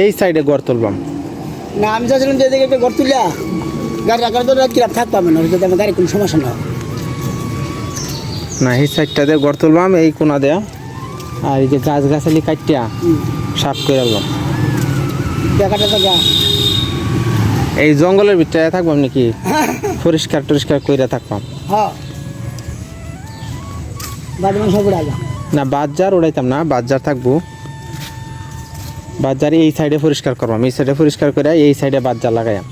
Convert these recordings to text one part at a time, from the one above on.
এই সাইডে গড় তুলবাম। না আমি চাচ্ছিলাম যে এদিকে একটা ঘর তুলিয়া গাড়ি রাখার তো কিরাম থাকতে হবে না যদি আমার গাড়ি কোনো সমস্যা না। না এই সাইডটা দিয়ে গড় তুলবাম এই কোনা দেয়া। আর এই যে গাছ গাছালি কাটিয়া সাফ করে তো এই জঙ্গলের ভিতরে থাকবাম নাকি? পরিষ্কার টরিষ্কার কইরা থাকবাম। হ্যাঁ। না বাজার উড়াইতাম না বাজার থাকব। বাজার এই সাইডে পরিষ্কার করবাম। এই সাইডে পরিষ্কার করে এই সাইডে বাজার লাগাইম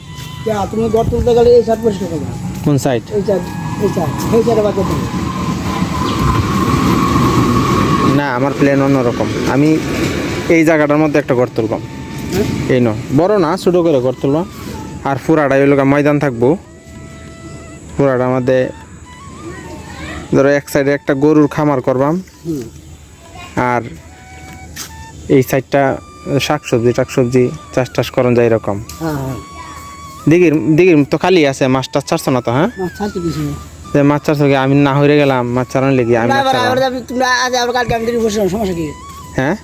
তুমি ঘর তুলতে গেলে এই সাইড পরিষ্কার করবে? কোন সাইড এই সাইড এই সাইড এই সাইডে বাচ্চা না আমার প্ল্যান অন্যরকম। আমি এই জায়গাটার মধ্যে একটা ঘর তুলবাম হ্যাঁ? এই ন বড় না ছোটো করে ঘর তুলবাম আর পুরাটা গিয়ে ময়দান থাকব। পুরাটার আমাদের ধরো এক সাইডে একটা গরুর খামার করবাম। আর এই সাইডটা শাকসবজি টাকসবজি চাষ টাস করন যায় এরকম। হ্যাঁ হ্যাঁ। দিঘির দিঘির তো খালি আছে মাছ টাছ ছাড়ছো না তো হ্যাঁ? মাছ যে মাছ চাষ হবে আমি না হয়ে গেলাম মাছ চালানো লেগে আমি মাছ কি? হ্যাঁ?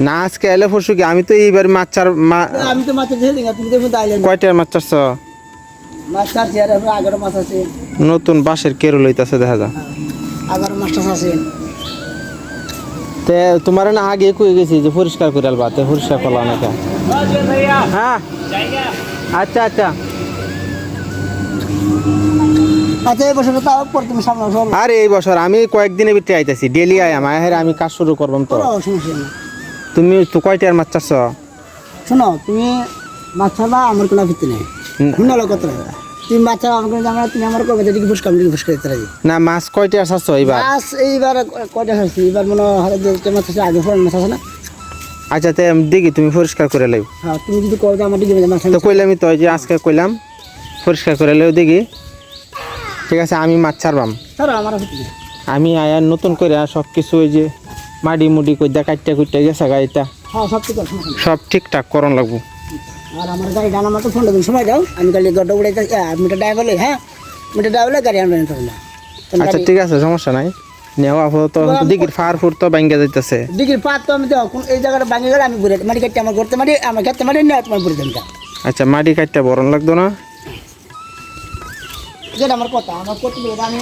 না আজকে এলে পরশু কি? আমি তো এইবার মাছ মা- আমি তো ছেড়ে কিন্তু কয়টার মাছ মাছ ছাড়ছি মাছ নতুন বাঁশের কেরো লইতাছে দেখা যা হ্যাঁ, মাছ আছে। তে তোমার না আগে কই গেছি যে পরিষ্কার করে আলবা তে পরিষ্কার করলাম কেন হ্যাঁ। আচ্ছা আচ্ছা। আচ্ছা আরে এই বছর আমি কয়েকদিনের ভিতরে আইতাছি ডেলি আই আমার হ্যাঁ আমি কাজ শুরু করবাম তো। তুমি তো কয়টার মাছ চারছ শোনো তুমি মাছ ছাড়বা আমার কোনো আপত্তি নেই। শুনে কথা তুমি মাছ ছাড়া আমার তুমি আমার কবে দিকে ফুসকা আমি ফুসকা দিতে রাজি। না মাছ কয়টার চারছ এইবার? মাছ এইবার কয়টা ছাড়ছি এইবার মনে হয় দেড়টা মাছ আছে আগে ফোন মাছ আছে না? আচ্ছা তে দেখি তুমি পরিষ্কার করে লাইব হ্যাঁ তুমি যদি কবে আমার দিকে মাছ তো কইলামই তো যে আজকে কইলাম পরিষ্কার করে লাইব দেখি। ঠিক আছে আমি মাছ ছাড়বাম। ছাড়ো আমার আমি আয়ার নতুন করে সব কিছু ওই যে মাডি মুডি কইদা কাটতে কুটতে গেছে গাড়িটা হ্যাঁ সব ঠিক। সব ঠিকঠাক করন লাগবো। আর আমার গাড়ি ডানা মতো ফোন দেবেন সময় দাও। আমি গাড়ি গড্ডা উড়াইতে মিটার ড্রাইভার হ্যাঁ? মিটার ড্রাইভার গাড়ি আনবেন তো না আচ্ছা ঠিক আছে সমস্যা নাই। নেওয়া আপাতত দিঘির ফার ফুর তো যাইতেছে। পাত তো আমি দেখো এই জায়গাটা গেলে আমি ঘুরে মাটি কাটতে আমার ঘুরতে মাটি আমার খেতে মাটি নেওয়া তোমার ঘুরে দেন আচ্ছা মাটি কাটতে বরণ লাগতো না? যেটা আমার কথা আমার করতে গেলে আমি।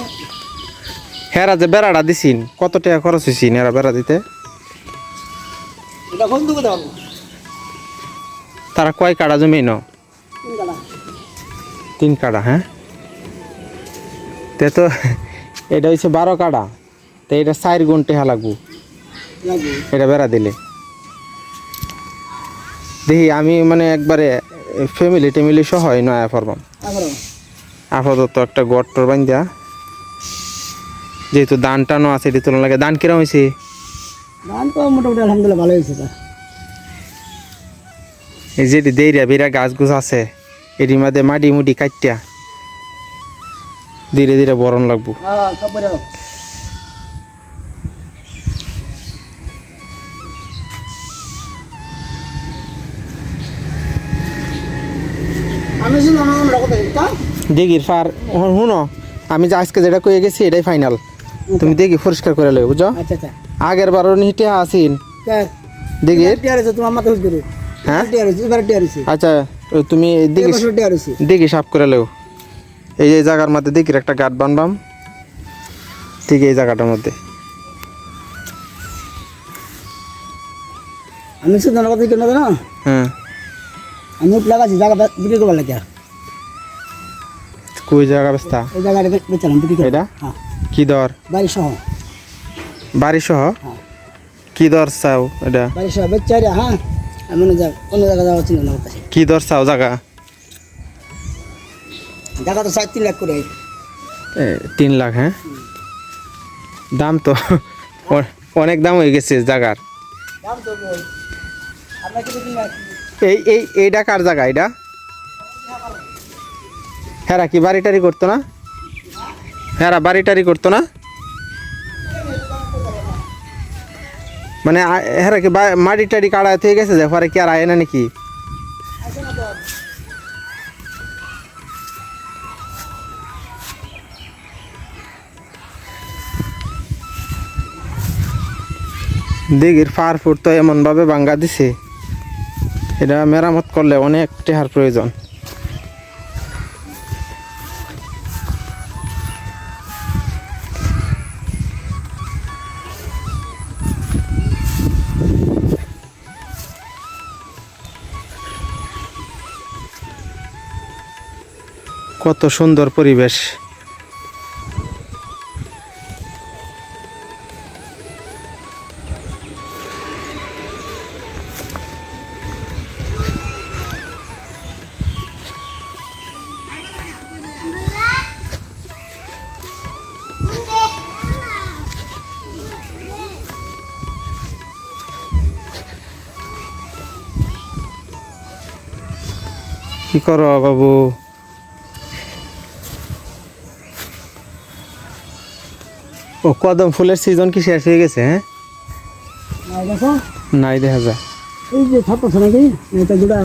হেরা যে বেড়াটা দিছিন কত টাকা খরচ হয়েছিন হেরা বেড়া দিতে? এটা কোন দুঃখ দেবো তারা কয় কাটা জমি ন? তিন কাটা হ্যাঁ? তে তো এটা হচ্ছে বারো কাটা তো এটা চার গুণ টেহা লাগবো। এটা বেড়া দিলে। দেখি আমি মানে একবারে ফ্যামিলি টেমিলি সহ নয়া ফরবাম তারপরে আপাতত একটা গড় গট্টর বান্ধা যেহেতু দান টানো আছে এটি তুলনা লাগে। দান কিরম হয়েছে ধান তো মোটামুটি আলহামদুলিল্লাহ ভালো হয়েছে এই যে দেরিয়া বেরা গাছ গুছ আছে এটির মধ্যে মাটি মুটি কাটিয়া ধীরে ধীরে বরণ লাগবো। দিঘির ফার শুনো আমি যে আজকে যেটা কয়ে গেছি এটাই ফাইনাল তুমি দেখি পরিষ্কার করে লেবে বুঝছ? আচ্ছা আচ্ছা। আগের বারও নিহিটে আসিন তোমার মাথা করে। হ্যাঁ? আচ্ছা তুমি টিয়ার হয়েছে সাফ করে লেও। এই যে জায়গার মধ্যে দিঘির একটা গাট বানবাম। ঠিক এই জায়গাটার মধ্যে। আমি শুধু কথা কেন না হ্যাঁ। আমি লাগাচ্ছি জায়গা বিক্রি করবার লাগে কই জায়গা ব্যস্তা এই জায়গাটা বেচালাম বিক্রি করে এটা? হ্যাঁ। কি দর? বাড়ি সহ বাড়ি সহ হ্যাঁ। কি দর চাও এটা? বাড়ি সহ বেচারি হ্যাঁ। আমি অন্য জায়গা যাওয়া চিন্তা আমার কাছে। কি দর চাও জায়গা? জায়গা তো সাড়ে তিন লাখ করে। তিন লাখ হ্যাঁ? দাম তো অ- অনেক দাম হয়ে গেছে জায়গার। এই এই এইটা কার জায়গা এটা হ্যাঁ কি বাড়ি টাড়ি করতো না? হ্যাঁ বাড়ি টাড়ি করতো না? মানে হ্যাঁ কি মাটি টাড়ি কাড়া থেকে গেছে যে, পরে কি আর আয় না নাকি? দিঘির ফার ফুট তো এমনভাবে ভাঙ্গা দিছে। এটা মেরামত করলে অনেক টেহার প্রয়োজন। কত সুন্দর পরিবেশ। কি করো বাবু? ও কদম ফুলের সিজন কি শেষ হয়ে গেছে হ্যাঁ? নাই দেখা? যায়। এই যে ছাড়তেছে নাকি? এটা দুটা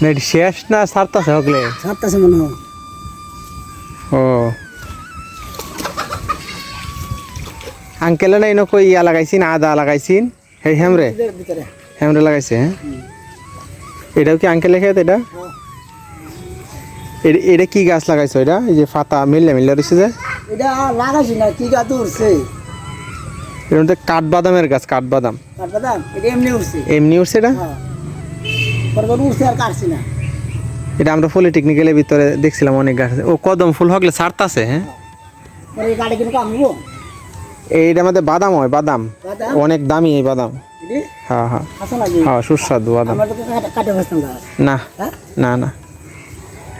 না এটি শেষ না সারতাছে হকলে ছাড়তেছে মনে হয়। ও। আঙ্কেলে নাই নকই ইয়া লাগাইছিন আদা লাগাইছিন? সেই হেমরে? হেমরে লাগাইছে হ্যাঁ? এটাও কি আঙ্কেলে খেত এটা? হ্যাঁ। এটা কি গাছ লাগাইছো এটা? এই যে পাতা মিললে মিললে রয়েছে যে? এটা লাগাইছি না কি গাছ উঠছে এটা মধ্যে কাঠবাদামের গাছ কাঠবাদাম। কাঠবাদাম? এটা এমনি উঠছে এমনি উঠছে এটা? হ্যাঁ। পরপর উঠছে আর কাটছি না। এটা আমরা পলিটেকনিক্যালের ভিতরে দেখছিলাম অনেক গাছ। ও কদম ফুল হকলে ছাড়তাছে হ্যাঁ? এই গাড়ি কিনে কামবো এইটা আমাদের বাদাম হয় বাদাম। অনেক দামি এই বাদাম। হ্যাঁ হ্যাঁ। হ্যাঁ সুস্বাদু বাদাম। না। হ্যাঁ? না না।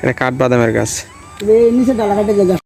এটা কাঠবাদামের গাছ। নিচে ডালা কাটে গাছ